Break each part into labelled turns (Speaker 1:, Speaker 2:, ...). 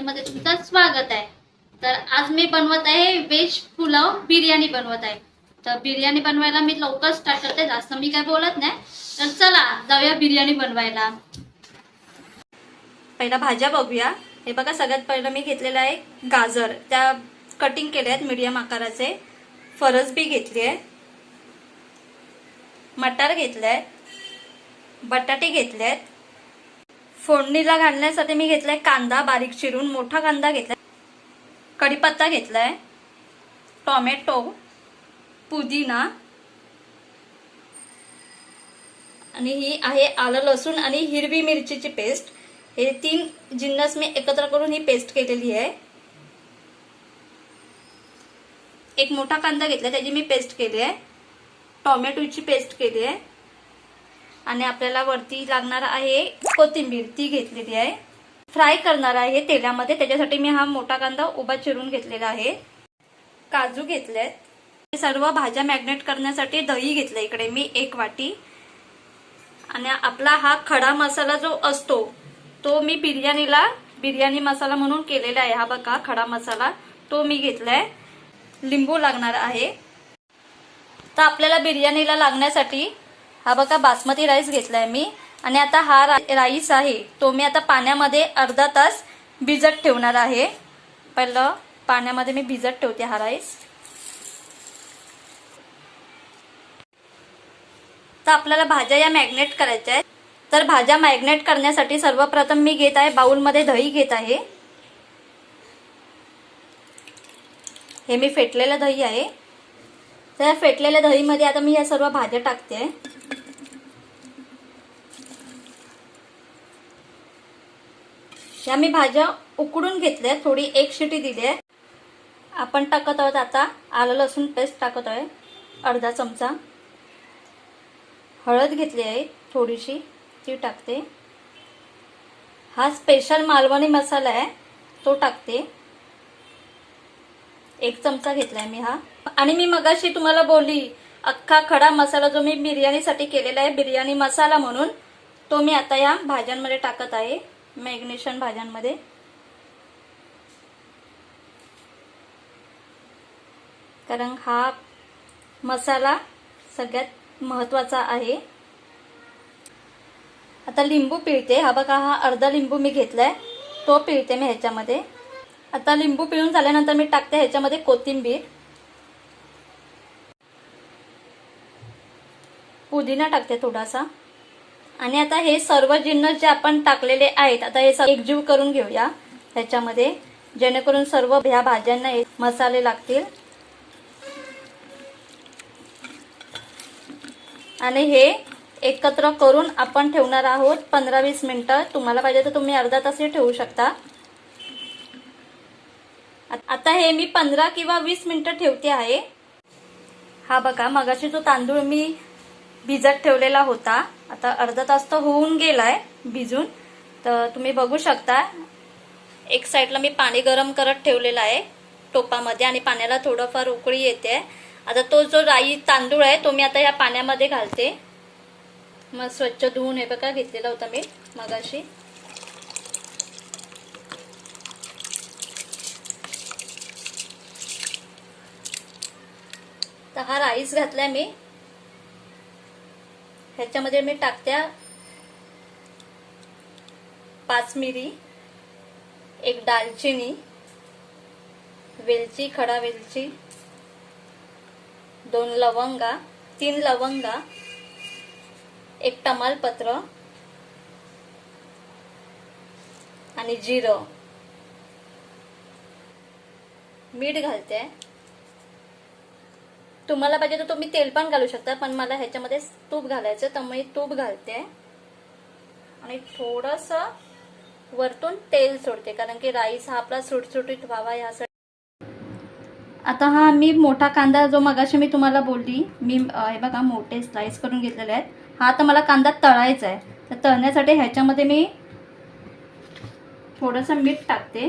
Speaker 1: चॅनलमध्ये तुमचं स्वागत आहे. तर आज मी बनवत आहे वेज पुलाव बिर्याणी बनवत आहे. तर बिर्याणी बनवायला मी लवकर स्टार्ट करते जास्त मी काय बोलत नाही. तर चला जाऊया बिर्याणी बनवायला. पहिला भाज्या बघूया. हे बघा सगळ्यात पहिलं मी घेतलेलं आहे गाजर. त्या कटिंग केल्या आहेत मीडियम आकाराचे. फरसबी घेतली आहे. मटार घेतले बटाटे घेतले आहेत. फोडणीला घालण्यासाठी मी घेतलाय कांदा बारीक चिरून मोठा कांदा घेतलाय कढीपत्ता घेतलाय टोमॅटो पुदिना आणि ही आहे आलं लसूण आणि हिरवी मिरचीची पेस्ट. हे तीन जिन्नस मी एकत्र करून ही पेस्ट केलेली आहे. एक मोठा कांदा घेतला त्याची मी पेस्ट केली आहे. टोमॅटोची पेस्ट केली आहे. आणि आपल्याला वरती लागणार आहे कोथिंबीर. ती घेतलेली आहे. फ्राय करणार आहे तेलामध्ये. त्याच्यासाठी मी हा मोठा कांदा उभा चिरून घेतलेला आहे. काजू घेतलेत. सर्व भाज्या मॅग्नेट करण्यासाठी दही घेतलं इकडे मी एक वाटी. आणि आपला हा खडा मसाला जो असतो तो मी बिर्याणीला बिर्याणी मसाला म्हणून केलेला आहे. हा बघा खडा मसाला. तो मी घेतलाय. लिंबू लागणार आहे. तर आपल्याला बिर्याणीला लागण्यासाठी हा बघा बासमती राईस घेतलाय मी. आणि आता हा राईस आहे तो मी आता पाण्यामध्ये अर्धा तास भिजत ठेवणार आहे. पहिलं पाण्यामध्ये मी भिजत ठेवते हा राईस. तर आपल्याला भाज्या या मॅग्नेट करायच्या आहेत. तर भाज्या मॅग्नेट करण्यासाठी सर्वप्रथम मी घेत आहे बाऊलमध्ये दही घेत आहे. हे मी फेटलेलं दही आहे. तर या फेटलेल्या दहीमध्ये आता मी या सर्व भाज्या टाकते. ह्या मी भाज्या उकडून घेतल्या. थोडी एक शिटी दिली आहे. आपण टाकत आहोत आता. आलं लसूण पेस्ट टाकत आहे अर्धा चमचा. हळद घेतली आहे थोडीशी. ती टाकते. हा स्पेशल मालवणी मसाला आहे. तो टाकते. एक चमचा घेतलाय मी हा. आणि मी मगाशी तुम्हाला बोलली अख्खा खडा मसाला जो मी बिर्याणीसाठी केलेला आहे बिर्याणी मसाला म्हणून तो मी आता या भाज्यांमध्ये टाकत आहे. मॅग्नेशन भाज्यांमध्ये. कारण हा मसाला सगळ्यात महत्त्वाचा आहे. आता लिंबू पिळते. हा बघा हा अर्धा लिंबू मी घेतलाय. तो पिळते मी ह्याच्यामध्ये. आता लिंबू पिळून झाल्यानंतर मी टाकते ह्याच्यामध्ये कोथिंबीर. पुदिना टाकते थोडासा. आणि आता हे सर्व जिन्नस जे आपण टाकलेले आहेत आता हे एकजीव करून घेऊया. ह्याच्यामध्ये जेणेकरून सर्व ह्या भाज्यांना मसाले लागतील. आणि हे एकत्र करून आपण ठेवणार आहोत पंधरा वीस मिनिटं. तुम्हाला पाहिजे तर तुम्ही अर्धा तासही ठेवू शकता. आता हे मी पंधरा किंवा वीस मिनिटं ठेवते आहे. हा बघा मगाशी जो तांदूळ मी भिजत ठेवलेला होता. आता अर्धा तास तर होऊन गेलाय भिजून. तर तुम्ही बघू शकता एक साईडला मी पाणी गरम करत ठेवलेलं आहे टोपामध्ये आणि पाण्याला थोडंफार उकळी येते. आता तो जो राई तांदूळ आहे तो मी आता ह्या पाण्यामध्ये घालते. मग स्वच्छ धुवून हे बघा घेतलेला होता मी मगाशी. तर हा राईस घातलाय मी. ह्याच्यामध्ये मी टाकत्या पाच मिरी एक दालचिनी वेलची खडा वेलची दोन लवंगा तीन लवंगा एक तमालपत्र आणि जिरं. मीठ घालते. तुम्हाला पाहिजे तर तुम्ही तेल पण घालू शकता पण मला ह्याच्यामध्ये तूप घालायचं तर मी तूप घालते. आणि थोडस वरतून तेल सोडते कारण की राईस हा आपला सुटसुटीत व्हावा यासाठी. आता हा मी मोठा कांदा जो मगाशी मी तुम्हाला बोलली मी हे बघा मोठे स्लाइस करून घेतलेले आहेत. हा तर मला कांदा तळायचा आहे. तर तळण्यासाठी ह्याच्यामध्ये मी थोडंसं मीठ टाकते.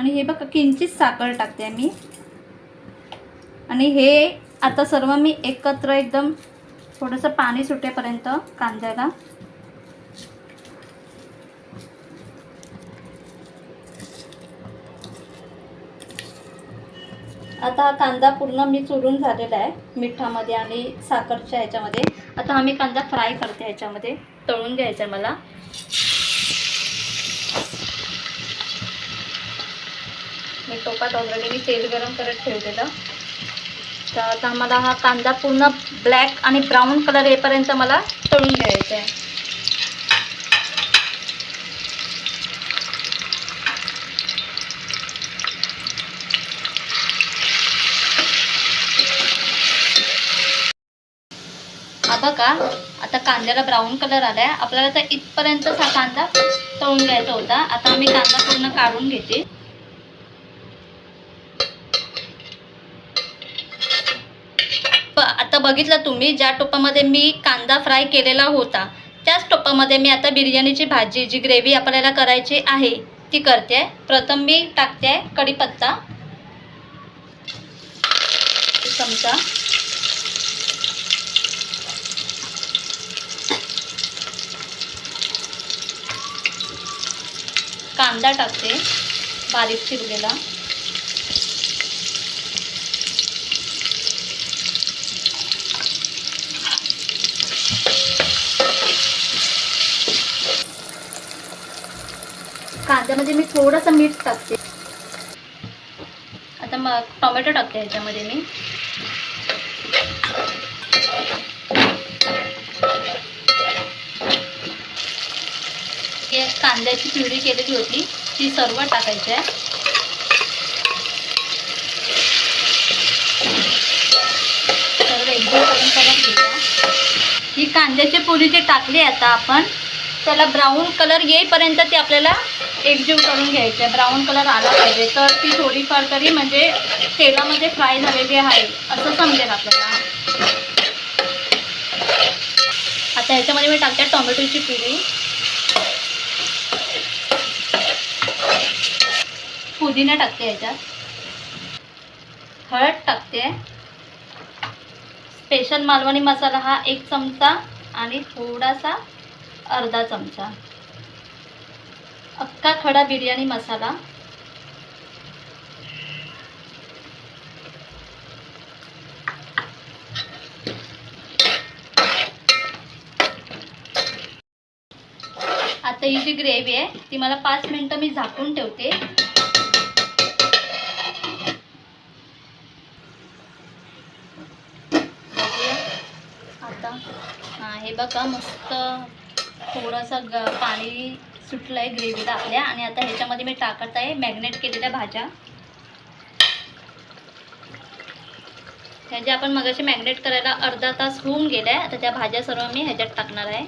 Speaker 1: आणि हे बघा किंचित साखर टाकते मी. आणि हे आता सर्व मी एकत्र एक एकदम थोडंसं पाणी सुटेपर्यंत कांद्याला. आता हा कांदा पूर्ण मी चुरून झालेला आहे मिठामध्ये आणि साखरच्या ह्याच्यामध्ये. आता आम्ही कांदा फ्राय करते ह्याच्यामध्ये तळून घ्यायचा मला. मी टोपात ऑलरेडी मी तेल गरम करत ठेवलेलं. तर आता मला हा कांदा पूर्ण ब्लॅक आणि ब्राऊन कलर येईपर्यंत मला तळून घ्यायचा आहे बघा आता कांद्याला ब्राऊन कलर आलाय. आपल्याला तर इथपर्यंतच हा कांदा तळून घ्यायचा होता. आता मी कांदा पूर्ण काढून घेते. प- आता बघितलं तुम्ही ज्या टोपामध्ये मी कांदा फ्राय केलेला होता त्याच टोपामध्ये मी आता बिर्याणीची भाजी जी ग्रेव्ही आपल्याला करायची आहे ती करते. प्रथम मी टाकते कढीपत्ता. चमचा. कांदा टाकते. बारीक चिरलेला. कांद्यामध्ये मी थोडंसं मीठ टाकते. आता मग टोमॅटो टाकते ह्याच्यामध्ये मी. कांद्याची प्युरी केलेली होती ती सर्व टाकायची आहे. ही कांद्याची पुरी जी टाकली आता आपण त्याला ब्राऊन कलर येईपर्यंत ती आपल्याला एकजीव करून घ्यायची. आहे ब्राऊन कलर आला पाहिजे. तर ती थोडीफार तरी म्हणजे तेलामध्ये फ्राय झालेली आहे. असं समजेल आपल्याला. आता ह्याच्यामध्ये मी टाकते टोमॅटोची पिरी. पुदिना टाकते ह्याच्यात हळद टाकते. स्पेशल मालवणी मसाला हा एक चमचा आणि थोडासा अर्धा चमचा. अक्का खडा बिर्याणी मसाला. आता ही जी ग्रेव्ही आहे ती मला पाच मिनटं मी झाकून ठेवते. आता हे बघा मस्त थोडंसं ग पाणी सुटलं आहे ग्रेव्हीला आपल्या. आणि आता ह्याच्यामध्ये मी टाकत आहे मॅग्नेट केलेल्या भाज्या. ह्या ज्या आपण मगाशी मॅग्नेट करायला अर्धा तास होऊन गेल्या आता त्या भाज्या सर्व मी ह्याच्यात टाकणार आहे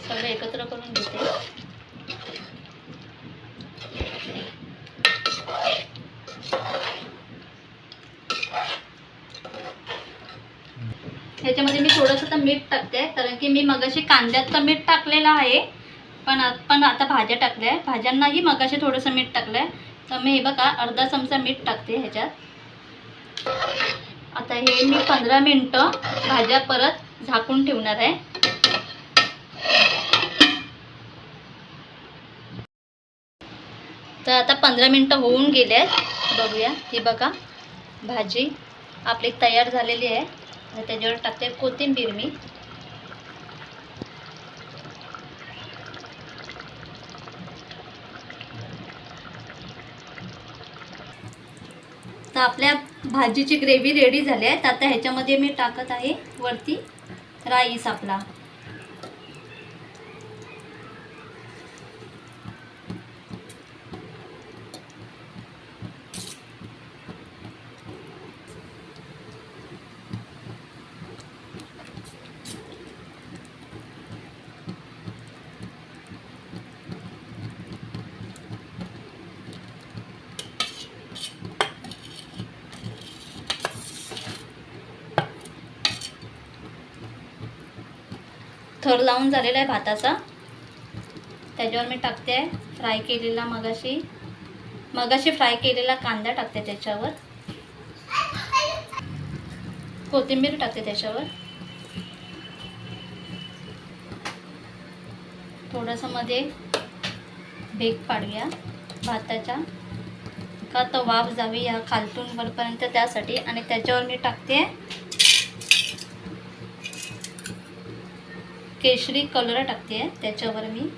Speaker 1: सगळं एकत्र करून घेते ह्याच्यामध्ये मी थोडंसं तर मीठ टाकते कारण की मी मगाशी कांद्यात तर मीठ टाकलेलं आहे पण पण आता भाज्या टाकल्या आहे भाज्यांनाही मगाशी थोडंसं मीठ टाकलं आहे तर मी हे बघा अर्धा चमचा मीठ टाकते ह्याच्यात. आता हे मी पंधरा मिनटं भाज्या परत झाकून ठेवणार आहे. तर आता पंधरा मिनटं होऊन गेले आहेत. बघूया ही बघा भाजी आपली तयार झालेली आहे. त्याच्यावर टाकते कोथिंबीर मी. तर आपल्या भाजीची ग्रेव्ही रेडी झाली आहे. तर आता ह्याच्यामध्ये मी टाकत आहे वरती राईस आपला. थर लावून झालेला आहे भाताचा. त्याच्यावर मी टाकते आहे फ्राय केलेला मगाशी. मगाशी फ्राय केलेला कांदा टाकते त्याच्यावर. कोथिंबीर टाकते त्याच्यावर. थोडंसं मध्ये भेग पाडूया भाताच्या का तर वाफ जावी या खालतून वरपर्यंत त्यासाठी. आणि त्याच्यावर मी टाकते केशरी कलर टाकते आहे त्याच्यावर मी